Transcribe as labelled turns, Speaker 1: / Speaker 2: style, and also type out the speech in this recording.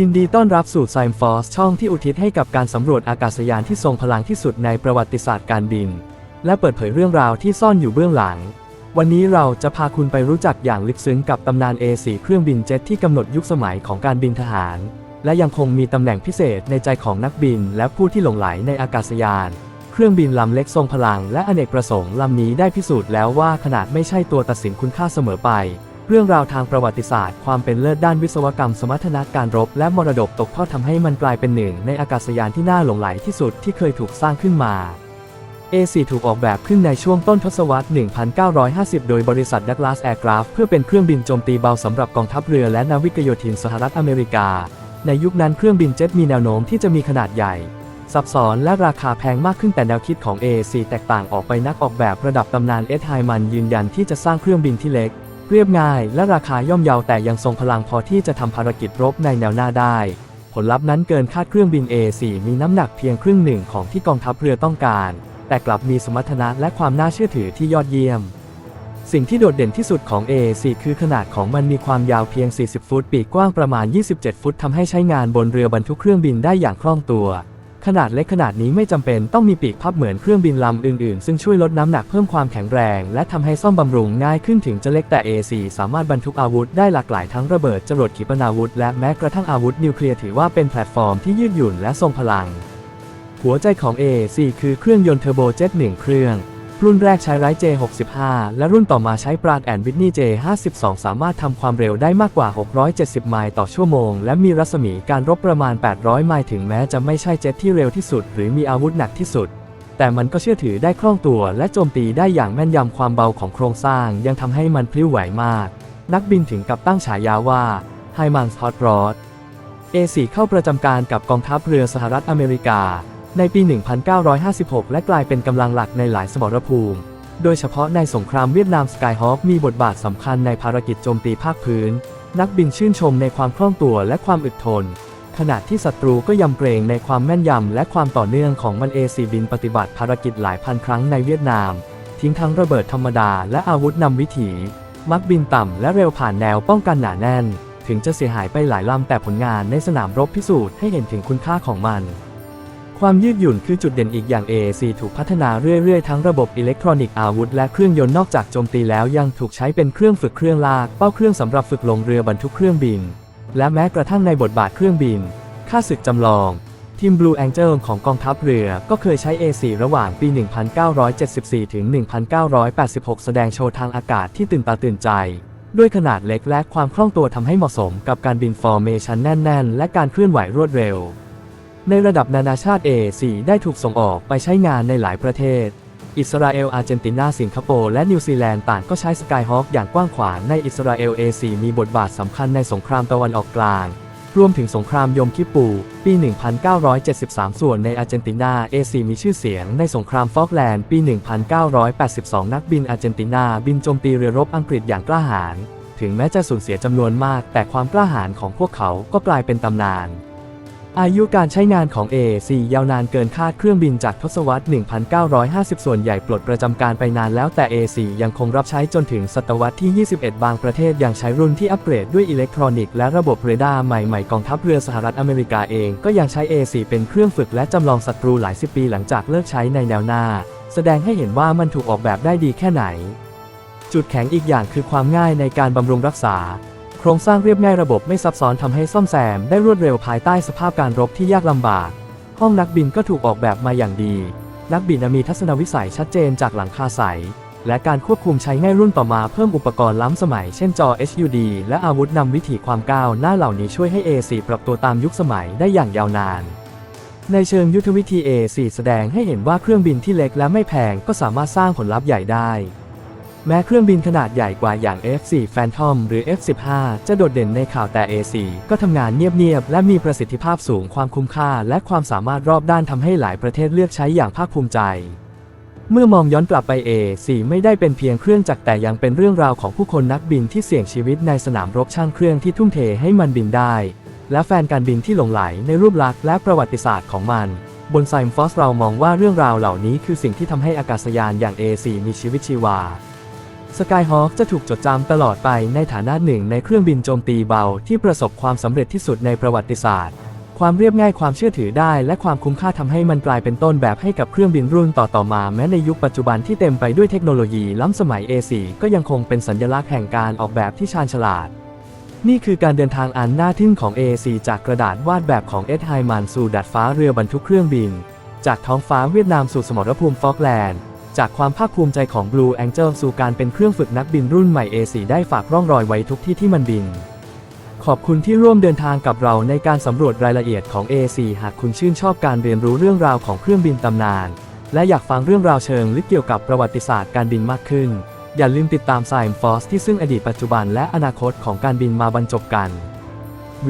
Speaker 1: ยินดีต้อนรับสู่ s ซ i ฟอร์สช่องที่อุทิศให้กับการสำรวจอากาศยานที่ทรงพลังที่สุดในประวัติศาสตร์การบิน และเปิดเผยเรื่องราวที่ซ่อนอยู่เบื้องหลัง วันนี้เราจะพาคุณไปรู้จักอย่างลึกซึ้งกับตำนาน A4 เครื่องบินเจ็ตที่กำหนดยุคสมัยของการบินทหาร และยังคงมีตำแหน่งพิเศษในใจของนักบิน และผู้ที่หลงไหลในอากาศยาน เครื่องบินลำเล็กทรงพลัง และอเนกประสงค์ลำนี้ได้พิสูจน์แล้วว่าขนาดไม่ใช่ตัวตัดสินคุณค่าเสมอไป เรื่องราวทางประวัติศาสตร์ความเป็นเลิศด้านวิศวกรรมสมรรถนะการรบและมรดกตกทอดทำให้มันกลายเป็นหนึ่งในอากาศยานที่น่าหลงไหลที่สุดที่เคยถูกสร้างขึ้นมา A4 ถูกออกแบบขึ้นในช่วงต้นทศวรรษ 1950 โดยบริษัท Douglas Aircraft เพื่อเป็นเครื่องบินโจมตีเบาสำหรับกองทัพเรือและนาวิกโยธินสหรัฐอเมริกา ในยุคนั้นเครื่องบินเจ็ตมีแนวโน้มที่จะมีขนาดใหญ่ ซับซ้อนและราคาแพงมากขึ้นแต่แนวคิดของ A4 แตกต่างออกไปนักออกแบบระดับตำนานเอ็ดไฮมันยืนยันที่จะสร้างเครื่องบินที่เล็ก เรียบง่ายและราคาย่อมเยาแต่ยังทรงพลังพอที่จะทำภารกิจรบในแนวหน้าได้ ผลลัพธ์นั้นเกินคาดเครื่องบิน A4 มีน้ำหนักเพียงครึ่งหนึ่งของที่กองทัพเรือต้องการ แต่กลับมีสมรรถนะและความน่าเชื่อถือที่ยอดเยี่ยม สิ่งที่โดดเด่นที่สุดของ A4 คือขนาดของมันมีความยาวเพียง 40 ฟุต ปีกกว้างประมาณ 27 ฟุตทำให้ใช้งานบนเรือบรรทุกเครื่องบินได้อย่างคล่องตัว ขนาดเล็กขนาดนี้ไม่จำเป็นต้องมีปีกพับเหมือนเครื่องบินลำอื่นๆ ซึ่งช่วยลดน้ำหนักเพิ่มความแข็งแรง และทำให้ซ่อมบำรุงง่ายขึ้นถึงจะเล็กแต่ A4 สามารถบรรทุกอาวุธได้หลากหลายทั้งระเบิดจรวดขีปนาวุธ และแม้กระทั่งอาวุธนิวเคลียร์ถือว่าเป็นแพลตฟอร์มที่ยืดหยุ่นและทรงพลัง หัวใจของ A4 คือเครื่องยนต์เทอร์โบเจ็ต1เครื่อง รุ่นแรกใช้ไร J65 และรุ่นต่อมาใช้ปราดแอนวิทนี J52 สามารถทำความเร็วได้มากกว่า 670 ไมล์ต่อชั่วโมง และมีรัศมีการรบประมาณ 800 ไมล์ถึงแม้จะไม่ใช่เจ็ตที่เร็วที่สุด หรือมีอาวุธหนักที่สุด แต่มันก็เชื่อถือได้คล่องตัว และโจมตีได้อย่างแม่นยำความเบาของโครงสร้าง ยังทำให้มันพลิ้วไหวมาก นักบินถึงกับตั้งฉายาว่า h i m a n s Hot Rod A4 เข้าประจำการกับกองทัพเรือสหรัฐอเมริกา ในปี 1956 และกลายเป็นกำลังหลักในหลายสมรภูมิ โดยเฉพาะในสงครามเวียดนามสกายฮอ k มีบทบาทสำคัญในภารกิจโจมตีภาคพื้น นักบินชื่นชมในความคล่องตัวและความอึดทน ขณะที่ศัตรูก็ยำเกรงในความแม่นยำและความต่อเนื่องของมัน A4 บินปฏิบัติภารกิจหลายพันครั้งในเวียดนาม ทิ้งทั้งระเบิดธรรมดาและอาวุธนำวิถี มักบินต่ำและเร็วผ่านแนวป้องกันหนาแน่น ถึงจะเสียหายไปหลายลำแต่ผลงานในสนามรบพิสูจน์ให้เห็นถึงคุณค่าของมัน ความยืดหยุ่นคือจุดเด่นอีกอย่าง AAC ถูกพัฒนาเรื่อยๆ ทั้งระบบอิเล็กทรอนิกส์อาวุธและเครื่องยนต์นอกจากโจมตีแล้วยังถูกใช้เป็นเครื่องฝึกเครื่องลาก เป้าเครื่องสำหรับฝึกลงเรือบรรทุกเครื่องบิน และแม้กระทั่งในบทบาทเครื่องบินค่าศึกจำลอง ทีม Blue Angel ของกองทัพเรือก็เคยใช้ A4 ระหว่างปี 1974 ถึง 1986 แสดงโชว์ทางอากาศที่ตื่นตาตื่นใจ ด้วยขนาดเล็กและความคล่องตัวทำให้เหมาะสมกับการบินฟอร์เมชันแน่น ๆ และการเคลื่อนไหวรวดเร็ว ในระดับนานาชาติ A4 ได้ถูกส่งออกไปใช้งานในหลายประเทศ อิสราเอล อาร์เจนตินา สิงคโปร์ และนิวซีแลนด์ต่างก็ใช้ Skyhawk อย่างกว้างขวางในอิสราเอล A4 มีบทบาทสำคัญในสงครามตะวันออกกลาง รวมถึงสงครามยมคิปูปี 1973 ส่วนในอาร์เจนตินา A4 มีชื่อเสียงในสงครามฟอกแลนด์ปี 1982 นักบินอาร์เจนตินา บินโจมตีเรือรบอังกฤษอย่างกล้าหาญ ถึงแม้จะสูญเสียจำนวนมาก แต่ความกล้าหาญของพวกเขาก็กลายเป็นตำนาน อายุการใช้งานของ A4 ยาวนานเกินคาดเครื่องบินจากทศวรรษ 1950 ส่วนใหญ่ปลดประจำการไปนานแล้วแต่ A4 ยังคงรับใช้จนถึงศตวรรษที่ 21 บางประเทศยังใช้รุ่นที่อัปเกรดด้วยอิเล็กทรอนิกส์และระบบเรดาร์ใหม่ๆกองทัพเรือสหรัฐอเมริกาเองก็ยังใช้ A4 เป็นเครื่องฝึกและจำลองศัตรูหลายสิบปีหลังจากเลิกใช้ในแนวหน้า แสดงให้เห็นว่ามันถูกออกแบบได้ดีแค่ไหน จุดแข็งอีกอย่างคือความง่ายในการบำรุงรักษา ครงสร้างเรียบง่ายระบบไม่ซับซ้อนทำให้ซ่อมแซมได้รวดเร็วภายใต้สภาพการรบที่ยากลำบาก ห้องนักบินก็ถูกออกแบบมาอย่างดี นักบินมีทัศนวิสัยชัดเจนจากหลังคาใส และการควบคุมใช้ง่ายรุ่นต่อมาเพิ่มอุปกรณ์ล้ำสมัยเช่นจอ HUD และอาวุธนำวิถีความก้าวหน้าเหล่านี้ช่วยให้ A4 ปรับตัวตามยุคสมัยได้อย่างยาวนานในเชิงยุทธวิธี A4 แสดงให้เห็นว่าเครื่องบินที่เล็กและไม่แพงก็สามารถสร้างผลลัพธ์ใหญ่ได้ แม้เครื่องบินขนาดใหญ่กว่าอย่าง F4 Phantom หรือ F15 จะโดดเด่นในข่าวแต่ A4 ก็ทำงานเงียบๆ และมีประสิทธิภาพสูงความคุ้มค่า และความสามารถรอบด้านทำให้หลายประเทศเลือกใช้อย่างภาคภูมิใจ เมื่อมองย้อนกลับไป A4 ไม่ได้เป็นเพียงเครื่องจักรแต่ยังเป็นเรื่องราวของผู้คนนักบินที่เสี่ยงชีวิตในสนามรบช่างเครื่องที่ทุ่มเทให้มันบินได้ และแฟนการบินที่หลงไหลในรูปลักษณ์และประวัติศาสตร์ของมันบนไซม์ฟอสเรามองว่าเรื่องราวเหล่านี้คือสิ่งที่ทำให้อากาศยานอย่าง A4 มีชีวิตชีวา Skyhawk จะถูกจดจำตลอดไปในฐานะหนึ่งในเครื่องบินโจมตีเบาที่ประสบความสำเร็จที่สุดในประวัติศาสตร์ ความเรียบง่ายความเชื่อถือได้ และความคุ้มค่าทำให้มันกลายเป็นต้นแบบให้กับเครื่องบินรุ่นต่อๆมา แม้ในยุคปัจจุบันที่เต็มไปด้วยเทคโนโลยีล้ำสมัย A4 ก็ยังคงเป็นสัญลักษณ์แห่งการออกแบบที่ชาญฉลาด นี่คือการเดินทางอันน่าทึ่งของ AAC จากกระดาษวาดแบบของเอ็ดไฮมันสู่ดาดฟ้าเรือบรรทุกเครื่องบิน จากท้องฟ้าเวียดนามสู่สมรภูมิฟอกแลนด์ จากความภาคภูมิใจของ Blue Angel สู่การเป็นเครื่องฝึกนักบินรุ่นใหม่ A4 ได้ฝากร่องรอยไว้ทุกที่ที่มันบิน ขอบคุณที่ร่วมเดินทางกับเราในการสำรวจรายละเอียดของ A4 หากคุณชื่นชอบการเรียนรู้เรื่องราวของเครื่องบินตำนาน และอยากฟังเรื่องราวเชิงลึกเกี่ยวกับประวัติศาสตร์การบินมากขึ้น อย่าลืมติดตาม Science Force ที่ซึ่งอดีตปัจจุบันและอนาคตของการบินมาบรรจบกัน V